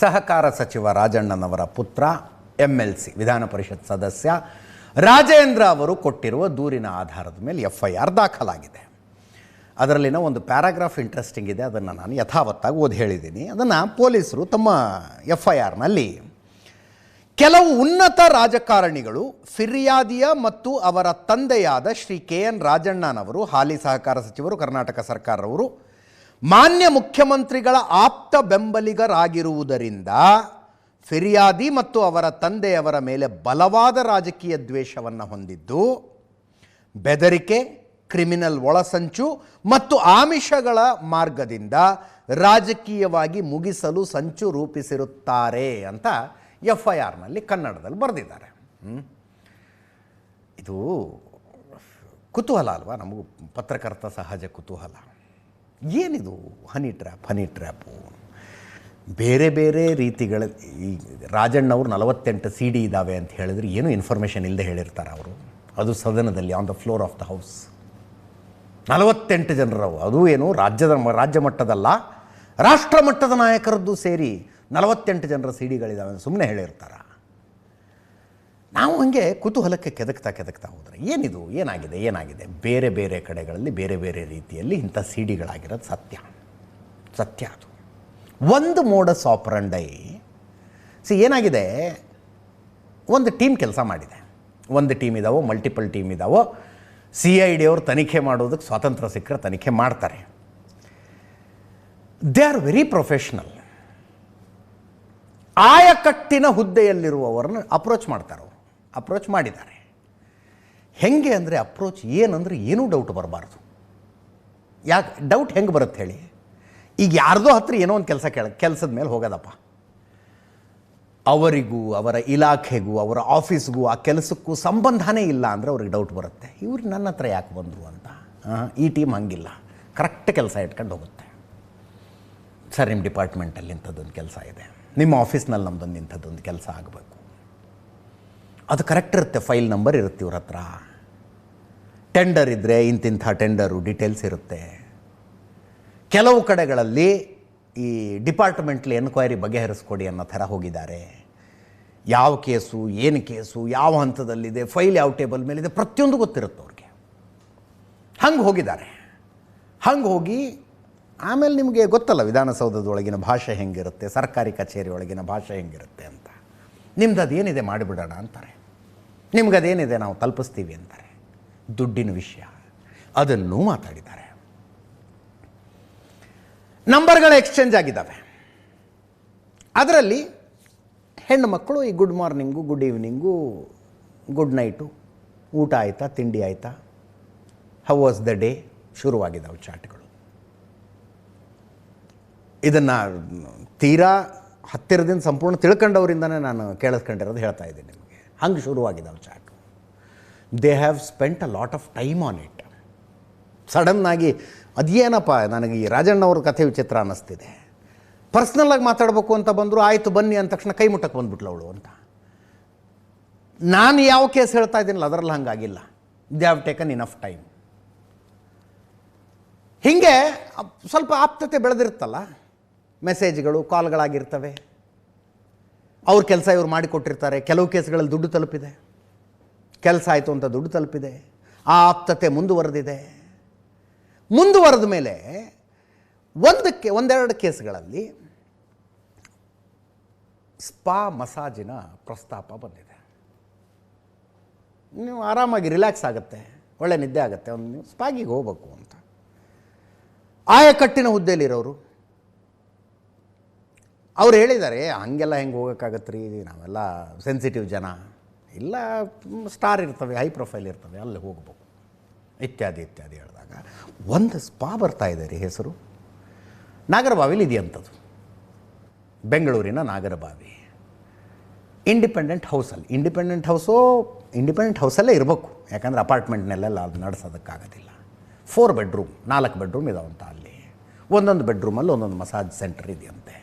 ಸಹಕಾರ ಸಚಿವ ರಾಜಣ್ಣನವರ ಪುತ್ರ ಎಂ ಎಲ್ ಸಿ ವಿಧಾನ ಪರಿಷತ್ ಸದಸ್ಯ ರಾಜೇಂದ್ರ ಅವರು ಕೊಟ್ಟಿರುವ ದೂರಿನ ಆಧಾರದ ಮೇಲೆ ಎಫ್ ಐ ಆರ್ ದಾಖಲಾಗಿದೆ. ಅದರಲ್ಲಿನ ಒಂದು ಪ್ಯಾರಾಗ್ರಾಫ್ ಇಂಟ್ರೆಸ್ಟಿಂಗ್ ಇದೆ, ಅದನ್ನು ನಾನು ಯಥಾವತ್ತಾಗಿ ಓದಿ ಹೇಳಿದ್ದೀನಿ. ಅದನ್ನು ಪೊಲೀಸರು ತಮ್ಮ ಎಫ್ ಐ ಆರ್ನಲ್ಲಿ ಕೆಲವು ಉನ್ನತ ರಾಜಕಾರಣಿಗಳು ಫಿರ್ಯಾದಿಯ ಮತ್ತು ಅವರ ತಂದೆಯಾದ ಶ್ರೀ ಕೆ ಎನ್ ರಾಜಣ್ಣನವರು, ಹಾಲಿ ಸಹಕಾರ ಸಚಿವರು, ಕರ್ನಾಟಕ ಸರ್ಕಾರವರು ಮಾನ್ಯ ಮುಖ್ಯಮಂತ್ರಿಗಳ ಆಪ್ತ ಬೆಂಬಲಿಗರಾಗಿರುವುದರಿಂದ ಫಿರ್ಯಾದಿ ಮತ್ತು ಅವರ ತಂದೆಯವರ ಮೇಲೆ ಬಲವಾದ ರಾಜಕೀಯ ದ್ವೇಷವನ್ನು ಹೊಂದಿದ್ದು, ಬೆದರಿಕೆ, ಕ್ರಿಮಿನಲ್ ಒಳಸಂಚು ಮತ್ತು ಆಮಿಷಗಳ ಮಾರ್ಗದಿಂದ ರಾಜಕೀಯವಾಗಿ ಮುಗಿಸಲು ಸಂಚು ರೂಪಿಸಿರುತ್ತಾರೆ ಅಂತ ಎಫ್ ಐ ಆರ್ನಲ್ಲಿ ಕನ್ನಡದಲ್ಲಿ ಬರೆದಿದ್ದಾರೆ. ಇದು ಕುತೂಹಲ ಅಲ್ವಾ? ನಮಗೂ ಪತ್ರಕರ್ತ ಸಹಜ ಕುತೂಹಲ. ಏನಿದು ಹನಿ ಟ್ರ್ಯಾಪ್ ಹನಿ ಟ್ರ್ಯಾಪು ಬೇರೆ ಬೇರೆ ರೀತಿಗಳ ಈ ರಾಜಣ್ಣವ್ರು ನಲವತ್ತೆಂಟು ಸಿ ಡಿ ಇದ್ದಾವೆ ಅಂತ ಹೇಳಿದ್ರೆ ಏನು ಇನ್ಫಾರ್ಮೇಷನ್ ಇಲ್ಲದೆ ಹೇಳಿರ್ತಾರೆ ಅವರು? ಅದು ಸದನದಲ್ಲಿ on the floor of the house ನಲವತ್ತೆಂಟು ಜನರವು. ಅದು ಏನು ರಾಜ್ಯದ ರಾಜ್ಯ ಮಟ್ಟದಲ್ಲ, ರಾಷ್ಟ್ರ ಮಟ್ಟದ ನಾಯಕರದ್ದು ಸೇರಿ ನಲವತ್ತೆಂಟು ಜನರ ಸಿ ಡಿಗಳಿದ್ದಾವೆ ಸುಮ್ಮನೆ ಹೇಳಿರ್ತಾರ. ನಾವು ಹಂಗೆ ಕುತೂಹಲಕ್ಕೆ ಕೆದಕ್ತಾ ಕೆದಕ್ತಾ ಹೋದರೆ ಏನಿದು? ಏನಾಗಿದೆ? ಏನಾಗಿದೆ? ಬೇರೆ ಬೇರೆ ಕಡೆಗಳಲ್ಲಿ ಬೇರೆ ಬೇರೆ ರೀತಿಯಲ್ಲಿ ಇಂಥ ಸಿ ಡಿಗಳಾಗಿರೋದು ಸತ್ಯ. ಸತ್ಯ ಅದು. ಒಂದು ಮೋಡಸ್ ಆಪರಂಡೈ ಸಿ ಏನಾಗಿದೆ? ಒಂದು ಟೀಮ್ ಕೆಲಸ ಮಾಡಿದೆ. ಒಂದು ಟೀಮ್ ಇದಾವೋ ಮಲ್ಟಿಪಲ್ ಟೀಮ್ ಇದಾವೋ, ಸಿ ಐ ಡಿ ಅವರು ತನಿಖೆ ಮಾಡೋದಕ್ಕೆ ಸ್ವಾತಂತ್ರ್ಯ ಸಿಕ್ಕರೆ ತನಿಖೆ ಮಾಡ್ತಾರೆ. They are very professional. ಆಯಕಟ್ಟಿನ ಹುದ್ದೆಯಲ್ಲಿರುವವರನ್ನ ಅಪ್ರೋಚ್ ಮಾಡ್ತಾರೆ ಅಪ್ರೋಚ್ ಮಾಡಿದ್ದಾರೆ. ಹೆಂಗೆ ಅಂದರೆ ಅಪ್ರೋಚ್ ಏನಂದರೆ ಏನೂ ಡೌಟ್ ಬರಬಾರ್ದು. ಯಾಕೆ ಡೌಟ್ ಹೆಂಗೆ ಬರುತ್ತೆ ಹೇಳಿ? ಈಗ ಯಾರ್ದೋ ಹತ್ರ ಏನೋ ಒಂದು ಕೆಲಸ ಕೇಳ, ಕೆಲಸದ ಮೇಲೆ ಹೋಗೋದಪ್ಪ. ಅವರಿಗೂ, ಅವರ ಇಲಾಖೆಗೂ, ಅವರ ಆಫೀಸ್ಗೂ ಆ ಕೆಲಸಕ್ಕೂ ಸಂಬಂಧನೇ ಇಲ್ಲ ಅಂದರೆ ಅವ್ರಿಗೆ ಡೌಟ್ ಬರುತ್ತೆ. ಇವ್ರು ನನ್ನ ಹತ್ರ ಯಾಕೆ ಬಂದರು ಅಂತ. ಈ ಟೀಮ್ ಹಂಗಿಲ್ಲ. ಕರೆಕ್ಟ್ ಕೆಲಸ ಇಟ್ಕೊಂಡು ಹೋಗುತ್ತೆ. ಸರ್ ನಿಮ್ಮ ಡಿಪಾರ್ಟ್ಮೆಂಟಲ್ಲಿ ಇಂಥದ್ದೊಂದು ಕೆಲಸ ಇದೆ. ನಿಮ್ಮ ಆಫೀಸ್ನಲ್ಲಿ ನಮ್ಮದೊಂದು ಇಂಥದ್ದೊಂದು ಕೆಲಸ ಆಗಬೇಕು. ಅದು ಕರೆಕ್ಟ್ ಇರುತ್ತೆ ಫೈಲ್ ನಂಬರ್ ಇರುತ್ತೆ ಇವ್ರ ಹತ್ರ. ಟೆಂಡರ್ ಇದ್ದರೆ ಇಂತಿಂಥ ಟೆಂಡರು ಡೀಟೇಲ್ಸ್ ಇರುತ್ತೆ. ಕೆಲವು ಕಡೆಗಳಲ್ಲಿ ಈ ಡಿಪಾರ್ಟ್ಮೆಂಟ್ಲಿ ಎನ್ಕ್ವೈರಿ ಬಗೆಹರಿಸ್ಕೊಡಿ ಅನ್ನೋ ಥರ ಹೋಗಿದ್ದಾರೆ. ಯಾವ ಕೇಸು, ಏನು ಕೇಸು, ಯಾವ ಹಂತದಲ್ಲಿದೆ ಫೈಲ್ ಯಾವ ಟೇಬಲ್ ಮೇಲಿದೆ ಪ್ರತಿಯೊಂದು ಗೊತ್ತಿರುತ್ತೆ ಅವ್ರಿಗೆ. ಹಂಗೆ ಹೋಗಿದ್ದಾರೆ. ಹಂಗೆ ಹೋಗಿ ಆಮೇಲೆ ನಿಮಗೆ ಗೊತ್ತಲ್ಲ ವಿಧಾನಸೌಧದೊಳಗಿನ ಭಾಷೆ ಹೆಂಗಿರುತ್ತೆ, ಸರ್ಕಾರಿ ಕಚೇರಿ ಒಳಗಿನ ಭಾಷೆ ಹೆಂಗಿರುತ್ತೆ ಅಂತ. ನಿಮ್ದು ಅದೇನಿದೆ ಮಾಡಿಬಿಡೋಣ ಅಂತಾರೆ. ನಿಮ್ಗೆ ಅದೇನಿದೆ ನಾವು ತಲುಪಿಸ್ತೀವಿ ಅಂತಾರೆ. ದುಡ್ಡಿನ ವಿಷಯ. ಅದನ್ನು ಮಾತಾಡಿದ್ದಾರೆ. ನಂಬರ್ಗಳು ಎಕ್ಸ್ಚೇಂಜ್ ಆಗಿದ್ದಾವೆ. ಅದರಲ್ಲಿ ಹೆಣ್ಣು ಮಕ್ಕಳು ಈ good morning, good evening, good night, ಊಟ ಆಯಿತಾ, ತಿಂಡಿ ಆಯಿತಾ? ಹೌ ವಾಸ್ ದ ಡೇ ಶುರುವಾಗಿದ್ದಾವೆ ಚಾಟ್ಗಳು. ಇದನ್ನು ತೀರಾ ಹತ್ತಿರದಿಂದ ಸಂಪೂರ್ಣ ತಿಳ್ಕೊಂಡವರಿಂದನೇ ನಾನು ಕೇಳಿಸ್ಕೊಂಡಿರೋದು ಹೇಳ್ತಾ ಇದ್ದೀನಿ ಹಂಗೆ ಶುರುವಾಗಿದ್ದಾವೆ chat they have spent a lot of time on it ಸಡನ್ನಾಗಿ ಅದೇನಪ್ಪ, ನನಗೆ ಈ ರಾಜಣ್ಣವ್ರ ಕಥೆ ವಿಚಿತ್ರ ಅನ್ನಿಸ್ತಿದೆ. ಪರ್ಸ್ನಲ್ಲಾಗಿ ಮಾತಾಡಬೇಕು ಅಂತ ಬಂದರು, ಆಯಿತು ಬನ್ನಿ ಅಂದ ತಕ್ಷಣ ಕೈ ಮುಟ್ಟಕ್ಕೆ ಬಂದ್ಬಿಟ್ಲ ಅವಳು ಅಂತ. ನಾನು ಯಾವ ಕೇಸ್ ಹೇಳ್ತಾ ಇದ್ದೀನಲ್ಲ ಅದರಲ್ಲಿ ಹಂಗಾಗಿಲ್ಲ. They have taken enough time ಹೀಗೆ ಸ್ವಲ್ಪ ಆಪ್ತತೆ ಬೆಳೆದಿರುತ್ತಲ್ಲ ಮೆಸೇಜ್ಗಳು ಕಾಲ್ಗಳಾಗಿರ್ತವೆ ಅವ್ರ ಕೆಲಸ ಇವ್ರು ಮಾಡಿಕೊಟ್ಟಿರ್ತಾರೆ ಕೆಲವು ಕೇಸ್ಗಳಲ್ಲಿ ದುಡ್ಡು ತಲುಪಿದೆ. ಕೆಲಸ ಆಯಿತು ಅಂತ ದುಡ್ಡು ತಲುಪಿದೆ. ಆ ಆಪ್ತತೆ ಮುಂದುವರೆದಿದೆ. ಮುಂದುವರೆದ ಮೇಲೆ ಒಂದಕ್ಕೆ, ಒಂದೆರಡು ಕೇಸ್ಗಳಲ್ಲಿ ಸ್ಪಾ ಮಸಾಜಿನ ಪ್ರಸ್ತಾಪ ಬಂದಿದೆ. ನೀವು ಆರಾಮಾಗಿ ರಿಲ್ಯಾಕ್ಸ್ ಆಗುತ್ತೆ. ಒಳ್ಳೆ ನಿದ್ದೆ ಆಗುತ್ತೆ. ಒಂದು ನೀವು ಸ್ಪಾಗಿಗೆ ಹೋಗ್ಬೇಕು ಅಂತ. ಆಯಕಟ್ಟಿನ ಹುದ್ದೆಯಲ್ಲಿರೋರು ಅವ್ರು ಹೇಳಿದ್ದಾರೆ, ಹಂಗೆಲ್ಲ ಹೆಂಗೆ ಹೋಗೋಕ್ಕಾಗತ್ತೆ ರೀ ನಾವೆಲ್ಲ ಸೆನ್ಸಿಟಿವ್ ಜನ. ಇಲ್ಲ ಸ್ಟಾರ್ ಇರ್ತವೆ ಹೈ ಪ್ರೊಫೈಲ್ ಇರ್ತವೆ, ಅಲ್ಲಿ ಹೋಗ್ಬೇಕು. ಇತ್ಯಾದಿ ಇತ್ಯಾದಿ ಹೇಳಿದಾಗ ಒಂದು ಸ್ಪಾ ಬರ್ತಾ ಇದೆ ರೀ ಹೆಸರು. ನಾಗರಬಾವಿಲಿ ಇದೆಯಂಥದ್ದು. ಬೆಂಗಳೂರಿನ ನಾಗರಬಾವಿ. ಇಂಡಿಪೆಂಡೆಂಟ್ ಹೌಸಲ್ಲಿ ಇಂಡಿಪೆಂಡೆಂಟ್ ಹೌಸು ಇಂಡಿಪೆಂಡೆಂಟ್ ಹೌಸಲ್ಲೇ ಇರಬೇಕು. ಯಾಕಂದರೆ ಅಪಾರ್ಟ್ಮೆಂಟ್ನಲ್ಲೆಲ್ಲ ಅದು ನಡೆಸೋದಕ್ಕಾಗೋದಿಲ್ಲ. ಫೋರ್ ಬೆಡ್ರೂಮ್ ನಾಲ್ಕು ಬೆಡ್ರೂಮ್ ಇದಾವಂತ ಅಲ್ಲಿ. ಒಂದೊಂದು ಬೆಡ್ರೂಮಲ್ಲಿ ಒಂದೊಂದು ಮಸಾಜ್ ಸೆಂಟರ್ ಇದೆಯಂತೆ.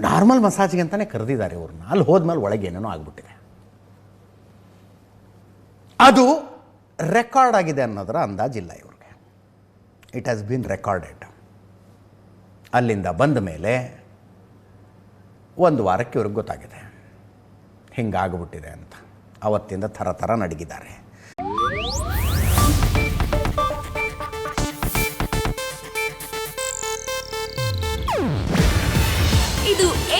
ನಾರ್ಮಲ್ ಮಸಾಜ್ಗೆ ಅಂತಲೇ ಕರೆದಿದ್ದಾರೆ ಇವ್ರನ್ನ. ಅಲ್ಲಿ ಹೋದ್ಮೇಲೆ ಒಳಗೆ ಏನೇನೋ ಆಗಿಬಿಟ್ಟಿದೆ. ಅದು ರೆಕಾರ್ಡ್ ಆಗಿದೆ ಅನ್ನೋದರ ಅಂದಾಜಿಲ್ಲ ಇವ್ರಿಗೆ. ಇಟ್ ಹ್ಯಾಸ್ ಬೀನ್ ರೆಕಾರ್ಡೆಡ್ ಅಲ್ಲಿಂದ ಬಂದ ಮೇಲೆ ಒಂದು ವಾರಕ್ಕೆ ಇವ್ರಿಗೆ ಗೊತ್ತಾಗಿದೆ. ಹಿಂಗಾಗ್ಬಿಟ್ಟಿದೆ ಅಂತ. ಅವತ್ತಿಂದ ಥರ ಥರ ನಡಗಿದ್ದಾರೆ